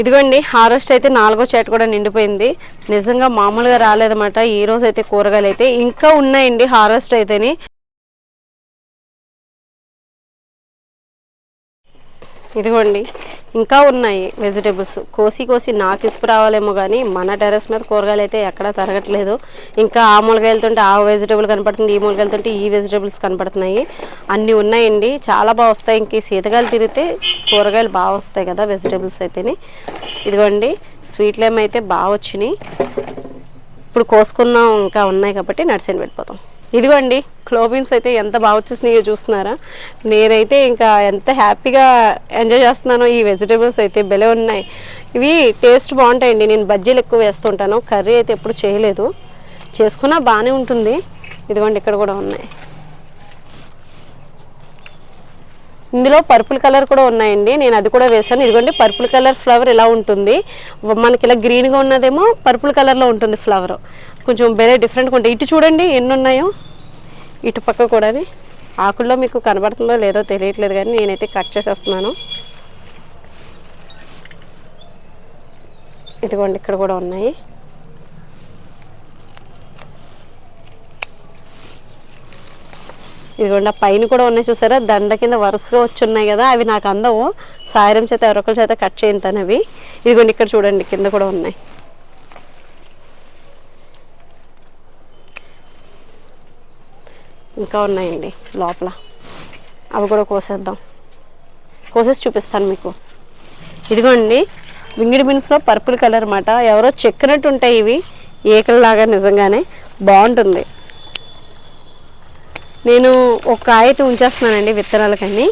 ఇదిగోండి హార్వెస్ట్ అయితే నాలుగో చేట కూడా నిండిపోయింది. నిజంగా మామూలుగా రాలేదన్నమాట. ఈ రోజు అయితే కూరగాయలు అయితే ఇంకా ఉన్నాయండి హార్వెస్ట్ అయితేని. ఇదిగోండి ఇంకా ఉన్నాయి వెజిటేబుల్స్. కోసి కోసి నాకు ఇసుపు రావాలేమో కానీ మన టెర్రస్ మీద కూరగాయలు అయితే ఎక్కడా తరగట్లేదు. ఇంకా ఆ మూలగాయలతుంటే ఆ వెజిటేబుల్ కనపడుతుంది ఈ మూలగాయలతుంటే ఈ వెజిటేబుల్స్ కనపడుతున్నాయి. అన్నీ ఉన్నాయండి. చాలా బాగా వస్తాయి. ఇంక శీతకాయలు తిరిగితే కూరగాయలు బాగా వస్తాయి కదా వెజిటేబుల్స్ అయితేని. ఇదిగోండి స్వీట్లు ఏమైతే బాగా వచ్చినాయి. ఇప్పుడు కోసుకున్నాం ఇంకా ఉన్నాయి కాబట్టి నడిచండి వెళ్ళిపోతాం ఇదిగోండి క్లోబీన్స్ అయితే ఎంత బాగా వచ్చేసినాయో చూస్తున్నారా? నేనైతే ఇంకా ఎంత హ్యాపీగా ఎంజాయ్ చేస్తున్నానో ఈ వెజిటేబుల్స్ అయితే భలే ఉన్నాయి. ఇవి టేస్ట్ బాగుంటాయండి నేను బజ్జీలు ఎక్కువ వేస్తుంటాను కర్రీ అయితే ఎప్పుడు చేయలేదు. చేసుకున్నా బాగానే ఉంటుంది. ఇదిగోండి ఇక్కడ కూడా ఉన్నాయి. ఇందులో పర్పుల్ కలర్ కూడా ఉన్నాయండి నేను అది కూడా వేసాను ఇదిగోండి పర్పుల్ కలర్ ఫ్లవర్ ఇలా ఉంటుంది. మనకి ఇలా గ్రీన్గా ఉన్నదేమో పర్పుల్ కలర్లో ఉంటుంది ఫ్లవర్. కొంచెం వేరే డిఫరెంట్గా ఉంటాయి ఇటు చూడండి ఎన్ని ఉన్నాయో ఇటు పక్క కూడా ఆకుల్లో మీకు కనబడుతుందో లేదో తెలియట్లేదు కానీ నేనైతే కట్ చేసేస్తున్నాను. ఇదిగోండి ఇక్కడ కూడా ఉన్నాయి. ఇదిగోండి ఆ పైన కూడా ఉన్నాయి చూసారా? దండ కింద వరుసగా వచ్చి ఉన్నాయి కదా అవి నాకు అందవు. సాయిరం చేత ఎవరొకరి చేత కట్ చేయింతాను అవి. ఇదిగోండి ఇక్కడ చూడండి కింద కూడా ఉన్నాయి. ఇంకా ఉన్నాయండి లోపల. అవి కూడా కోసేద్దాం. కోసేసి చూపిస్తాను మీకు. ఇదిగోండి వింగిడి బీన్స్లో పర్పుల్ కలర్ అన్నమాట. ఎవరో చెక్కినట్టు ఉంటాయి ఇవి. ఏకల్లాగా నిజంగానే బాగుంటుంది. నేను ఒక కాయ ఉంచేస్తున్నానండి విత్తనాలకని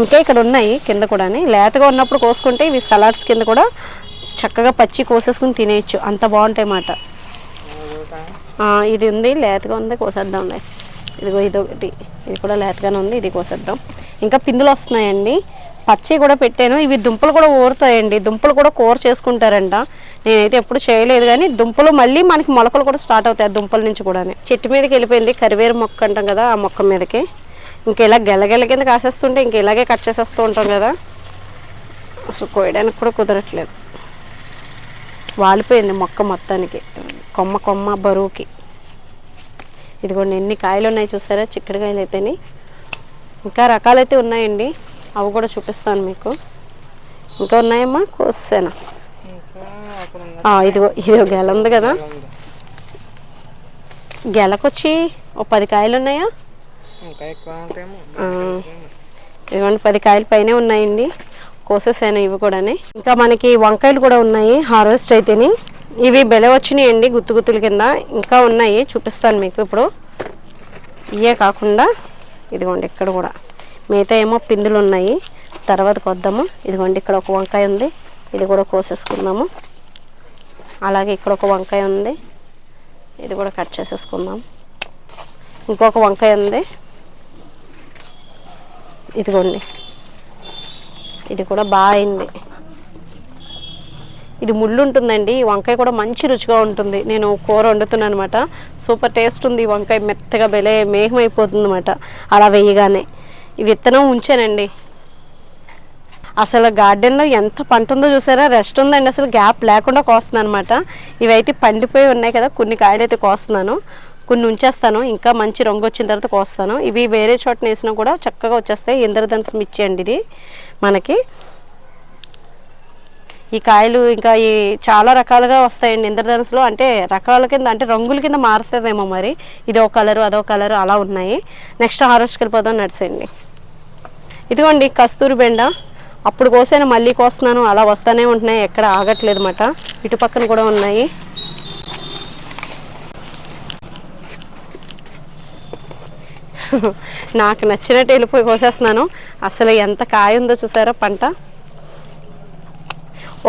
ఇంకా ఇక్కడ ఉన్నాయి కింద కూడా లేతగా ఉన్నప్పుడు కోసుకుంటే ఇవి సలాడ్స్ కింద కూడా చక్కగా పచ్చి కోసేసుకుని తినేయచ్చు. అంత బాగుంటాయి అన్నమాట. ఇది ఉంది. లేతగా ఉంది. కోసేద్దాంలే. ఇదిగో ఇది ఒకటి ఇది కూడా లేతగానే ఉంది. ఇది కోసేద్దాం. ఇంకా పిందులు వస్తున్నాయండి. పచ్చి కూడా పెట్టాను. ఇవి దుంపలు కూడా ఊరుతాయండి. దుంపలు కూడా కూర చేసుకుంటారంట. నేనైతే ఎప్పుడు చేయలేదు కానీ దుంపలు మళ్ళీ మనకి మొలకలు కూడా స్టార్ట్ అవుతాయి ఆ దుంపల నుంచి కూడా చెట్టు మీదకి వెళ్ళిపోయింది. కరివేరు మొక్క అంటాం కదా ఆ మొక్క మీదకి. ఇంకా ఇలా గెలగెల కింద కాసేస్తుంటే ఇంక ఇలాగే కట్ చేసేస్తూ ఉంటాం కదా. అసలు కోయడానికి కూడా కుదరట్లేదు. వాలిపోయింది మొక్క మొత్తానికి. కొమ్మ కొమ్మ బరువుకి. ఇదిగోండి ఎన్ని కాయలు ఉన్నాయి చూసారా? చిక్కడికాయలు అయితేని. ఇంకా రకాలైతే ఉన్నాయండి. అవి కూడా చూపిస్తాను మీకు. ఇంకా ఉన్నాయమ్మా? కోసేనా? ఇదిగో ఇదిగో గెల ఉంది కదా. గెలకొచ్చి ఓ పది కాయలు ఉన్నాయా? ఇదిగోండి పది కాయలు పైనే ఉన్నాయండి. కోసేసాను ఇవి కూడా ఇంకా మనకి వంకాయలు కూడా ఉన్నాయి. హార్వెస్ట్ అయితేని. ఇవి బెల వచ్చినాయండి గుత్తు గుత్తుల కింద. ఇంకా ఉన్నాయి చూపిస్తాను మీకు ఇప్పుడు. ఇవే కాకుండా ఇదిగోండి ఇక్కడ కూడా. మిగతా ఏమో పిందులు ఉన్నాయి. తర్వాత కొద్దాము. ఇదిగోండి ఇక్కడ ఒక వంకాయ ఉంది. ఇది కూడా కోసేసుకుందాము. అలాగే ఇక్కడ ఒక వంకాయ ఉంది. ఇది కూడా కట్ చేసేసుకుందాం. ఇంకొక వంకాయ ఉంది. ఇదిగోండి. ఇది కూడా బాగా అయింది. ఇది ముళ్ళు ఉంటుందండి ఈ వంకాయ కూడా మంచి రుచిగా ఉంటుంది. నేను కూర వండుతున్నాను అనమాట సూపర్ టేస్ట్ ఉంది. ఈ వంకాయ మెత్తగా బెలే మేఘం అయిపోతుంది అనమాట అలా వేయగానే. ఈ విత్తనం ఉంచానండి. అసలు గార్డెన్లో ఎంత పంట ఉందో చూసారా? రెస్ట్ ఉందండి. అసలు గ్యాప్ లేకుండా కోస్తున్నాను అనమాట ఇవైతే పండిపోయి ఉన్నాయి కదా. కొన్ని కాయలు అయితే కోస్తున్నాను. కొన్ని ఉంచేస్తాను. ఇంకా మంచి రంగు వచ్చిన తర్వాత కోస్తాను. ఇవి వేరే చోట వేసినా కూడా చక్కగా వచ్చేస్తాయి. ఇంద్రధనుసు మిర్చి అండి ఇది మనకి. ఈ కాయలు ఇంకా ఈ చాలా రకాలుగా వస్తాయండి ఇంద్రధనుసులో అంటే రకాల కింద అంటే రంగుల కింద మారుతుందేమో మరి. ఇదో కలరు అదో కలరు అలా ఉన్నాయి. నెక్స్ట్ హార్వెస్ట్కి వెళ్ళిపోదాం నడిచేయండి ఇదిగోండి కస్తూరి బెండ. అప్పుడు కోసాను మళ్ళీ కోస్తున్నాను. అలా వస్తూనే ఉంటున్నాయి. ఎక్కడ ఆగట్లేదు అన్నమాట ఇటు పక్కన కూడా ఉన్నాయి. నాకు నచ్చినట్టు వెళ్ళిపోయి కోసేస్తున్నాను. అసలు ఎంత కాయ ఉందో చూసారా పంట?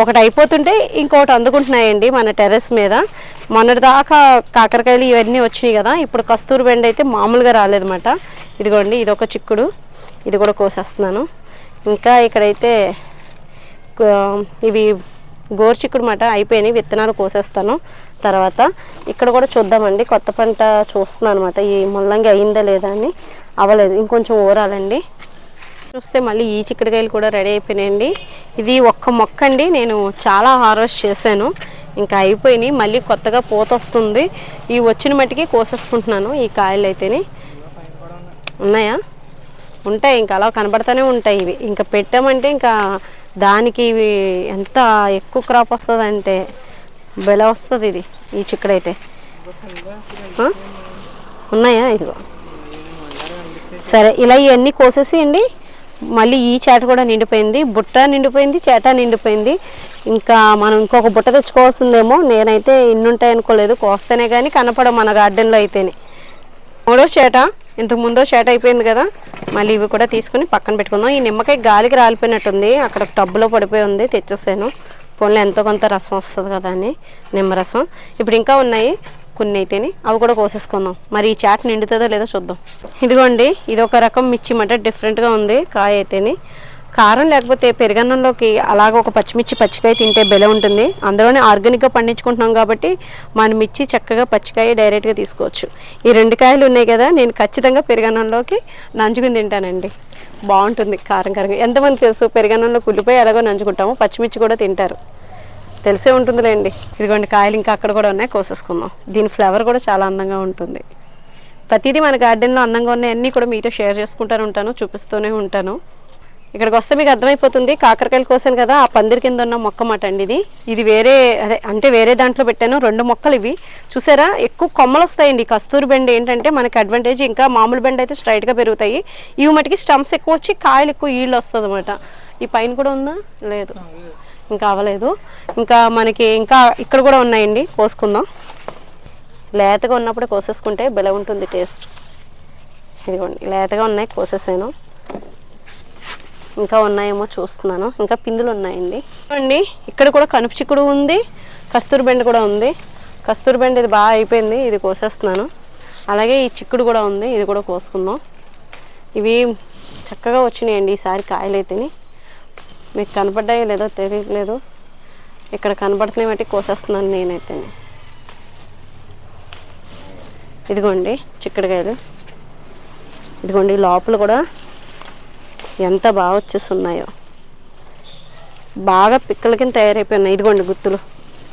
ఒకటి అయిపోతుంటే ఇంకొకటి అందుకుంటున్నాయండి మన టెర్రస్ మీద. మొన్నటి దాకా కాకరకాయలు ఇవన్నీ వచ్చినాయి కదా ఇప్పుడు కస్తూరి బెండ అయితే మామూలుగా రాలేదన్నమాట. ఇదిగోండి ఇది ఒక చిక్కుడు. ఇది కూడా కోసేస్తున్నాను. ఇంకా ఇక్కడైతే ఇవి గోరు చిక్కుడు మాట అయిపోయినాయి విత్తనాలు కోసేస్తాను. తర్వాత ఇక్కడ కూడా చూద్దామండి కొత్త పంట చూస్తున్నాను అనమాట ఈ ముల్లంగి అయిందా లేదా అని. అవ్వలేదు ఇంకొంచెం ఊరాలండి. చూస్తే మళ్ళీ ఈ చిక్కుడుకాయలు కూడా రెడీ అయిపోయినాయండి. ఇది ఒక్క మొక్క అండి నేను చాలా హార్వెస్ట్ చేశాను. ఇంకా అయిపోయినాయి మళ్ళీ కొత్తగా పూత వస్తుంది. ఈ వచ్చిన మట్టికి కోసేసుకుంటున్నాను ఈ కాయలు అయితేనే ఉన్నాయా? ఉంటాయి ఇంకా అలా కనబడతానే ఉంటాయి ఇవి. ఇంకా పెట్టామంటే ఇంకా దానికి ఇవి ఎంత ఎక్కువ క్రాప్ వస్తుంది అంటే బెల వస్తుంది ఇది ఈ చిక్కడైతే. ఉన్నాయా? ఇదిగో. సరే ఇలా ఇవన్నీ కోసేసేయండి. మళ్ళీ ఈ చేట కూడా నిండిపోయింది బుట్ట నిండిపోయింది చేట నిండిపోయింది. ఇంకా మనం ఇంకొక బుట్ట తెచ్చుకోవాల్సిందేమో నేనైతే ఇన్ని ఉంటాయి అనుకోలేదు కోస్తేనే కానీ కనపడవు మన గార్డెన్లో అయితేనే. మూడో చేట ఇంతకు ముందో చేట అయిపోయింది కదా మళ్ళీ ఇవి కూడా తీసుకుని పక్కన పెట్టుకుందాం. ఈ నిమ్మకాయ గాలికి రాలిపోయినట్టుంది అక్కడ టబ్బులో పడిపోయి ఉంది తెచ్చేసాను. పోన్లో ఎంతో కొంత రసం వస్తుంది కదా అని నిమ్మరసం ఇప్పుడు ఇంకా ఉన్నాయి కొన్ని అయితేని అవి కూడా కోసేసుకుందాం. మరి ఈ చాట్ నిండుతుందో లేదో చూద్దాం. ఇదిగోండి ఇది ఒక రకం మిర్చి మాట డిఫరెంట్గా ఉంది కాయ అయితేని. కారం లేకపోతే పెరుగన్నంలోకి అలాగ ఒక పచ్చిమిర్చి పచ్చికాయ తింటే బెల ఉంటుంది. అందులోనే ఆర్గానిక్గా పండించుకుంటున్నాం కాబట్టి మన మిర్చి చక్కగా పచ్చికాయ డైరెక్ట్గా తీసుకోవచ్చు. ఈ రెండు కాయలు ఉన్నాయి కదా నేను ఖచ్చితంగా పెరుగన్నంలోకి నంచుకుని తింటానండి. బాగుంటుంది కారం కారంగా. ఎంతమంది తెలుసు పెరుగన్నంలో కుళ్ళిపోయి ఎలాగో నంచుకుంటాము పచ్చిమిర్చి కూడా తింటారు. తెలిసే ఉంటుందిలేండి. ఇదిగోండి కాయలు ఇంకా అక్కడ కూడా ఉన్నాయి కోసేసుకుందాం. దీని ఫ్లేవర్ కూడా చాలా అందంగా ఉంటుంది. ప్రతిదీ మన గార్డెన్లో అందంగా ఉన్నాయన్నీ కూడా మీతో షేర్ చేసుకుంటూనే ఉంటాను చూపిస్తూనే ఉంటాను. ఇక్కడికి వస్తే మీకు అర్థమైపోతుంది కాకరకాయలు కోసాను కదా ఆ పందిరి కింద ఉన్న మొక్క మాట అండి ఇది. ఇది వేరే అదే అంటే వేరే దాంట్లో పెట్టాను రెండు మొక్కలు ఇవి. చూసారా ఎక్కువ కొమ్మలు వస్తాయండి. కస్తూరి బెండ ఏంటంటే మనకి అడ్వాంటేజ్ ఇంకా మామూలు బెండ్ అయితే స్ట్రైట్గా పెరుగుతాయి. ఇవి మటుకి స్టంప్స్ ఎక్కువ వచ్చి కాయలు ఎక్కువ ఈళ్ళు వస్తుంది అనమాట ఈ పైన కూడా ఉందా? లేదు. ఇంకా అవ్వలేదు. ఇంకా మనకి ఇంకా ఇక్కడ కూడా ఉన్నాయండి కోసుకుందాం. లేతగా ఉన్నప్పుడు కోసేసుకుంటే బెల ఉంటుంది టేస్ట్. ఇదిగోండి లేతగా ఉన్నాయి కోసేసాను. ఇంకా ఉన్నాయేమో చూస్తున్నాను. ఇంకా పిందులు ఉన్నాయండి. అండి ఇక్కడ కూడా కనుపు చిక్కుడు ఉంది కస్తూరి బెండ కూడా ఉంది. కస్తూరి బెండ ఇది బాగా అయిపోయింది ఇది కోసేస్తున్నాను. అలాగే ఈ చిక్కుడు కూడా ఉంది ఇది కూడా కోసుకుందాం. ఇవి చక్కగా వచ్చినాయండి ఈసారి కాయలు అయితేనే మీకు కనపడ్డాయో లేదో తెలియట్లేదు. ఇక్కడ కనబడుతున్నాయి బట్టి కోసేస్తున్నాను నేనైతే. ఇదిగోండి చిక్కుడుకాయలు. ఇదిగోండి లోపల కూడా ఎంత బాగా వచ్చేసి ఉన్నాయో బాగా పిక్కల కింద తయారైపోయి ఉన్నాయి ఇదిగోండి గుత్తులు.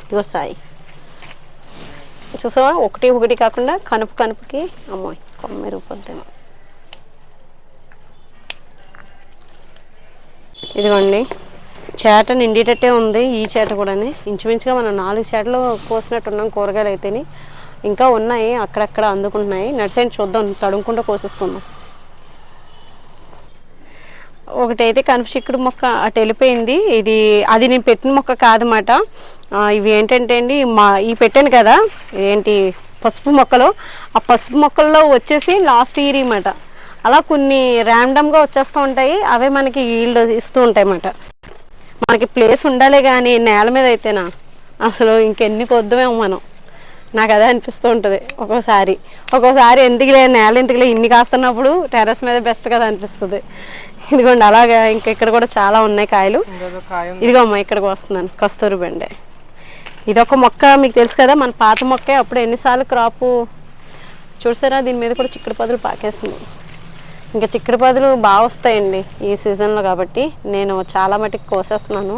ఇదిగో సాయి. చూసావా? ఒకటి ఒకటి కాకుండా కనుపు కనుపుకి అమ్మోయ్ కొమ్మ రూపొద్దేమో. ఇదిగోండి చేట నిండేటట్టే ఉంది ఈ చేట కూడాని. ఇంచుమించుగా మనం నాలుగు చేటలు కోసినట్టున్నాం కూరగాయలు అయితేని. ఇంకా ఉన్నాయి అక్కడక్కడ అందుకుంటున్నాయి. నడిసేయండి చూద్దాం తడుముకుంటూ కోసేసుకుందాం. ఒకటైతే కనుపు చిక్కుడు మొక్క అటు వెళ్ళిపోయింది. ఇది అది నేను పెట్టిన మొక్క కాదన్నమాట. ఇవి ఏంటంటే అండి మా ఇవి పెట్టాను కదా ఏంటి పసుపు మొక్కలు. ఆ పసుపు మొక్కల్లో వచ్చేసి లాస్ట్ ఇయర్ అన్నమాట. అలా కొన్ని ర్యాండమ్గా వచ్చేస్తూ ఉంటాయి. అవే మనకి ఈల్డ్ ఇస్తూ ఉంటాయి అన్నమాట. మనకి ప్లేస్ ఉండాలి కానీ నేల మీద అయితేనా? అసలు ఇంకెన్ని కొద్దుమేమో మనం. నాకు అదే అనిపిస్తూ ఉంటుంది ఒక్కోసారి. ఒక్కోసారి ఎందుకులే నేల ఎందుకులే ఇన్ని కాస్తున్నప్పుడు టెర్రస్ మీద బెస్ట్ కదా అనిపిస్తుంది. ఇదిగోండి అలాగా ఇంకా ఇక్కడ కూడా చాలా ఉన్నాయి కాయలు. ఇదిగో అమ్మ ఇక్కడికి వస్తున్నాను. కస్తూరి బెండే. ఇది ఒక మొక్క మీకు తెలుసు కదా మన పాత మొక్కే అప్పుడు ఎన్నిసార్లు క్రాపు చూసారా? దీని మీద కూడా చిక్కుడు పదులు పాకేస్తుంది ఇంకా చిక్కుడు పదులు బాగా వస్తాయండి ఈ సీజన్లో కాబట్టి నేను చాలా మటుకు కోసేస్తున్నాను.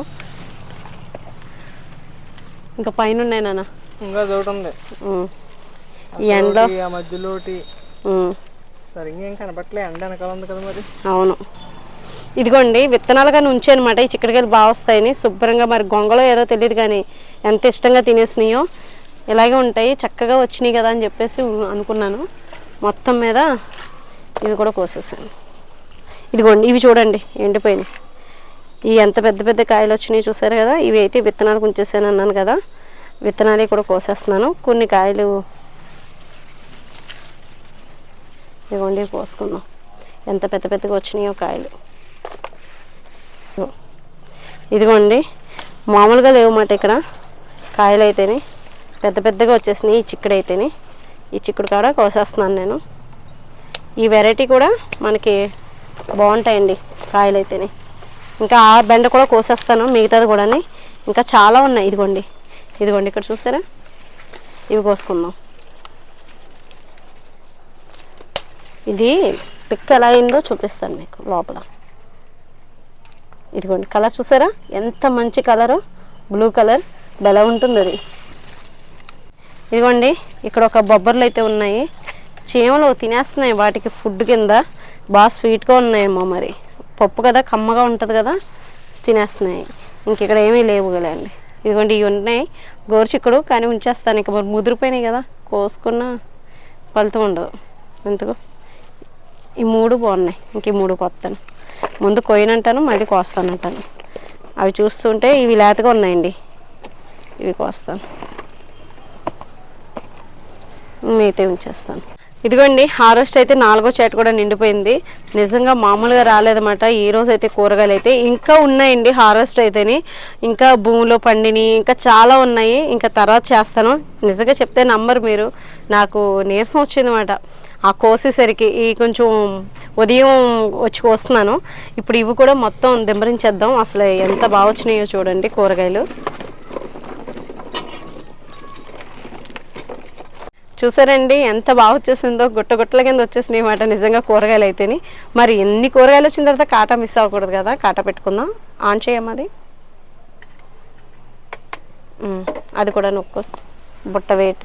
ఇంకా పైన ఉన్నాయి నాన్న. ఇంకా ఒకటి ఉంది. ఈ ఎండలో మధ్యలో ఒకటి ఉమ్. సరిగ్గా ఏం కనపట్లే ఎండ వెనకాల ఉంది కదా మరి. అవును. ఇదిగోండి విత్తనాలుగా ఉంచి అనమాట ఈ చిక్కడికాయలు బాగా వస్తాయని శుభ్రంగా మరి గొంగలో ఏదో తెలియదు కానీ ఎంత ఇష్టంగా తినేసినాయో ఇలాగే ఉంటాయి చక్కగా వచ్చినాయి కదా అని చెప్పేసి అనుకున్నాను. మొత్తం మీద ఇవి కూడా కోసేసాను. ఇదిగోండి ఇవి చూడండి ఎండిపోయినాయి. ఇవి ఎంత పెద్ద పెద్ద కాయలు వచ్చినాయి చూసారు కదా? ఇవి అయితే విత్తనాలు ఉంచేసాను అన్నాను కదా. విత్తనాలు కూడా కోసేస్తున్నాను. కొన్ని కాయలు ఇదిగోండి కోసుకుందాం. ఎంత పెద్ద పెద్దగా వచ్చినాయో కాయలు. ఇదిగోండి మామూలుగా లేవన్నమాట ఇక్కడ. కాయలు అయితేనే పెద్ద పెద్దగా వచ్చేసినాయి ఈ చిక్కుడు అయితేనే. ఈ చిక్కుడు కాడ కోసేస్తున్నాను నేను. ఈ వెరైటీ కూడా మనకి బాగుంటాయండి కాయలు అయితేనే ఇంకా ఆ బెండ కూడా కోసేస్తాను మిగతాది కూడా ఇంకా చాలా ఉన్నాయి ఇదిగోండి. ఇదిగోండి ఇక్కడ చూసారా? ఇవి కోసుకుందాం. ఇది పిక్ ఎలా అయిందో చూపిస్తాను మీకు లోపల. ఇదిగోండి కలర్ చూసారా? ఎంత మంచి కలరు? Blue colour. బెల ఉంటుంది అది ఇదిగోండి ఇక్కడ ఒక బొబ్బర్లు అయితే ఉన్నాయి. చీమలు తినేస్తున్నాయి వాటికి ఫుడ్ కింద. బాగా స్వీట్గా ఉన్నాయేమో మరి. పప్పు కదా కమ్మగా ఉంటుంది కదా తినేస్తున్నాయి. ఇంక ఇక్కడ ఏమీ లేవు కదండి. ఇదిగోండి ఇవి ఉన్నాయి. గోరుచిక్కుడు కానీ ఉంచేస్తాను. ఇక మరి ముదిరిపోయినాయి కదా కోసుకున్న ఫలితం ఉండదు. ఎందుకు? ఈ మూడు బాగున్నాయి. ఇంక ఈ మూడు కొత్తాను. ముందు కొయ్యనంటాను మళ్ళీ కోస్తానంటాను. అవి చూస్తుంటే ఇవి లేతగా ఉన్నాయండి. ఇవి కోస్తాను. మిగతా ఉంచేస్తాను. ఇదిగోండి హార్వెస్ట్ అయితే నాలుగో చేట కూడా నిండిపోయింది. నిజంగా మామూలుగా రాలేదన్నమాట. ఈ రోజు అయితే కూరగాయలు అయితే ఇంకా ఉన్నాయండి హార్వెస్ట్ అయితేని. ఇంకా భూమిలో పండిని ఇంకా చాలా ఉన్నాయి. ఇంకా తర్వాత చేస్తాను. నిజంగా చెప్తే నమ్మరు మీరు. నాకు నీరసం వచ్చిందన్నమాట. ఆ కోసేసరికి ఈ కొంచెం ఉదయం వచ్చి కోస్తున్నాను. ఇప్పుడు ఇవి కూడా మొత్తం దింబరించేద్దాం అసలు ఎంత బాగా వచ్చినాయో చూడండి కూరగాయలు. చూసారండి ఎంత బాగా వచ్చేసిందో గుట్ట గుట్టల కింద వచ్చేసినాయి అన్నమాట. నిజంగా కూరగాయలు అయితేని. మరి ఎన్ని కూరగాయలు వచ్చిన తర్వాత కాటా మిస్ అవ్వకూడదు కదా? కాటా పెట్టుకుందాం. ఆన్ చేయమ్మా అది. కూడా నొక్కు. బుట్ట వెయిట్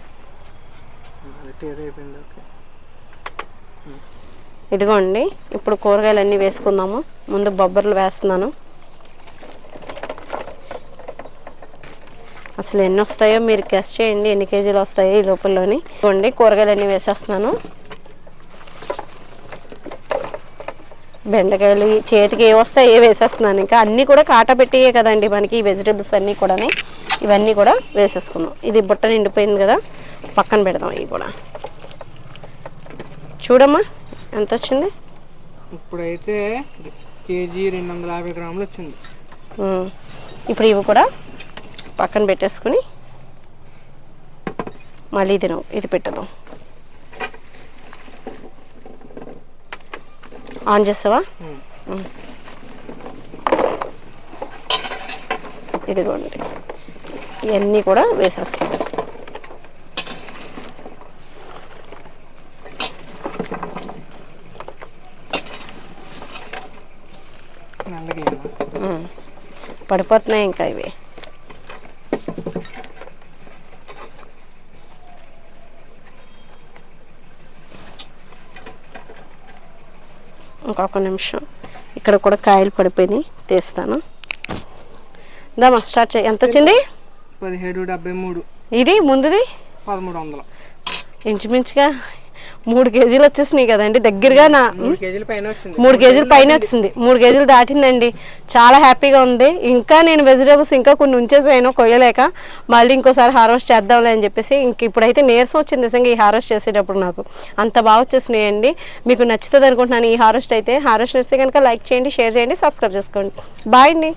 ఇదిగోండి ఇప్పుడు కూరగాయలు అన్నీ వేసుకుందాము. ముందు బొబ్బర్లు వేస్తున్నాను. అసలు ఎన్ని వస్తాయో మీరు గెస్ట్ చేయండి. ఎన్ని కేజీలు వస్తాయో ఈ లోపలలోని. ఇదిగోండి కూరగాయలు అన్నీ వేసేస్తున్నాను. బెండకాయలు చేతికి ఏ వస్తాయో ఏ వేసేస్తున్నాను. ఇంకా అన్నీ కూడా కాట పెట్టియే కదండి మనకి ఈ వెజిటేబుల్స్ అన్నీ కూడా ఇవన్నీ కూడా వేసేసుకుందాం ఇది బుట్ట నిండిపోయింది కదా పక్కన పెడదాం ఇవి కూడా. చూడమ్మా ఎంత వచ్చింది? ఇప్పుడైతే కేజీ రెండు వందల యాభై గ్రాములు వచ్చింది. ఇప్పుడు ఇవి కూడా పక్కన పెట్టేసుకుని మళ్ళీ ఇది ఇది పెట్టదాం ఆన్ చేస్తావా. ఉమ్. ఇదిగోండి ఇవన్నీ కూడా వేసేస్తాం. పడిపోతున్నాయి ఇంకా ఇవి ఇంకొక నిమిషం. ఇక్కడ కూడా కాయలు పడిపోయినాయి. తీస్తాను. దామా స్టార్ట్ చేయి. ఎంత వచ్చింది? పదిహేడు డెబ్బై మూడు. ఇది ముందుది? పదమూడు వందలు. ఇంచుమించుగా మూడు కేజీలు వచ్చేసినాయి కదండి. దగ్గరగా నా మూడు కేజీల పైన వచ్చింది. మూడు కేజీలు దాటిందండి. చాలా హ్యాపీగా ఉంది. ఇంకా నేను వెజిటేబుల్స్ ఇంకా కొన్ని ఉంచేసాను కొయ్యలేక. మళ్ళీ ఇంకోసారి హార్వెస్ట్ చేద్దాంలే అని చెప్పేసి ఇంక ఇప్పుడైతే నీరసం వచ్చింది నిజంగా ఈ హార్వెస్ట్ చేసేటప్పుడు నాకు. అంత బాగా వచ్చేసినాయండి. మీకు నచ్చుతుంది అనుకుంటున్నాను ఈ హార్వెస్ట్ అయితే. హార్వెస్ట్ చేస్తే కనుక లైక్ చేయండి షేర్ చేయండి సబ్స్క్రైబ్ చేసుకోండి. బాయ్ అండి.